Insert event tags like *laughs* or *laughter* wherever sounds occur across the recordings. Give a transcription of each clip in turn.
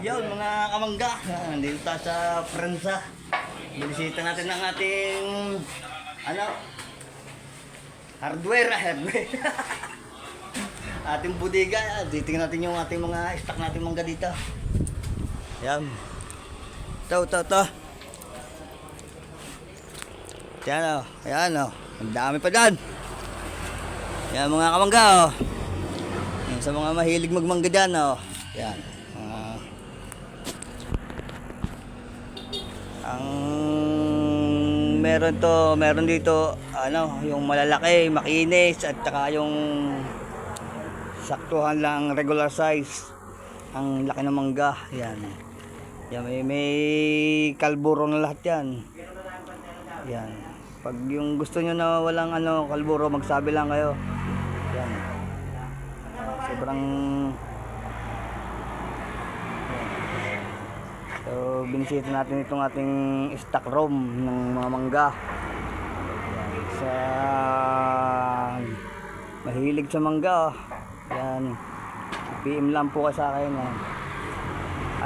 Yun, mga kamangga, nandito tayo sa Prensa. Binisita natin ang ating, ano, hardware, ah, hardware. *laughs* ating bodega, ah, titingnan natin yung ating mga stock natin mangga dito. Yan. Ito, ito, ito. Yan o, yan o. Ang dami pa dyan. Yan mga kamangga o. Yan, sa mga mahilig magmangga dyan o. Yan. Meron to, meron dito ano, yung malalaki, makinis at saka yung saktuhan lang regular size. Ang laki ng mangga, yan. Yan may, may kalburo na lahat yan. Yan. Pag yung gusto nyo na walang ano, kalburo, magsabi lang kayo. Yan. Sobrang So, binisita natin itong ating stock room ng mga mangga. Sa mahilig sa mangga. oh. Yan. PM lang po ka sa akin. Yan.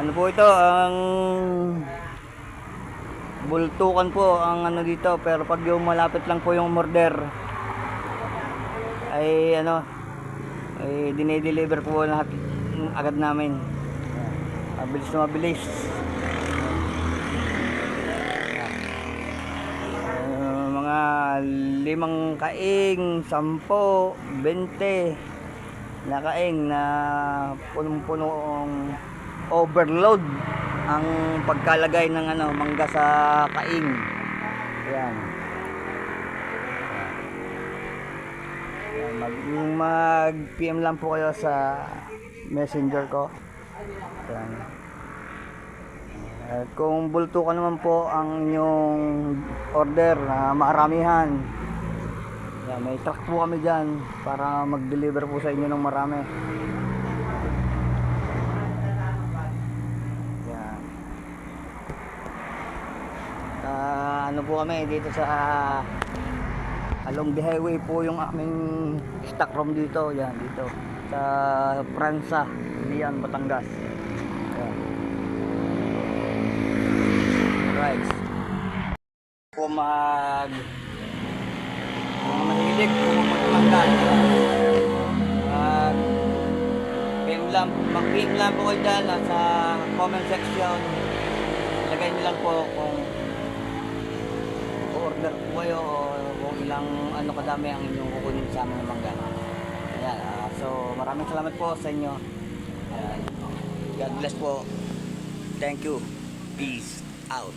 Ano po ito? Ang bultukan po ang ano dito. Pero pag yung malapit lang po yung order ay ano ay dinideliver po lahat agad namin. Mabilis na mabilis. Uh, mga limang kaing, sampo, bente na kaing na punong-punong overload ang pagkalagay ng ano mangga sa kaing. Yan. Mag, mag PM lang po kayo sa messenger ko. Yan. At kung bulto ka naman po ang inyong order na maramihan, yan, may truck po kami dyan para mag-deliver po sa inyo ng marami. Yan. Ah, ano po kami dito sa along the highway po yung aming stock room dito. Yan, dito. Sa Pransa, Lian, Batangas. Yan. Right. Po mag mga mahilig po magmanggan. Mag PM lang, mag PM lang po kayo dyan ah, sa comment section. Ilagay niyo lang po kung order po kayo o kung ilang ano kadami ang inyong kukunin sa aming mangga. Ayan, ah, so maraming salamat po sa inyo. God bless po. Thank you. Peace out.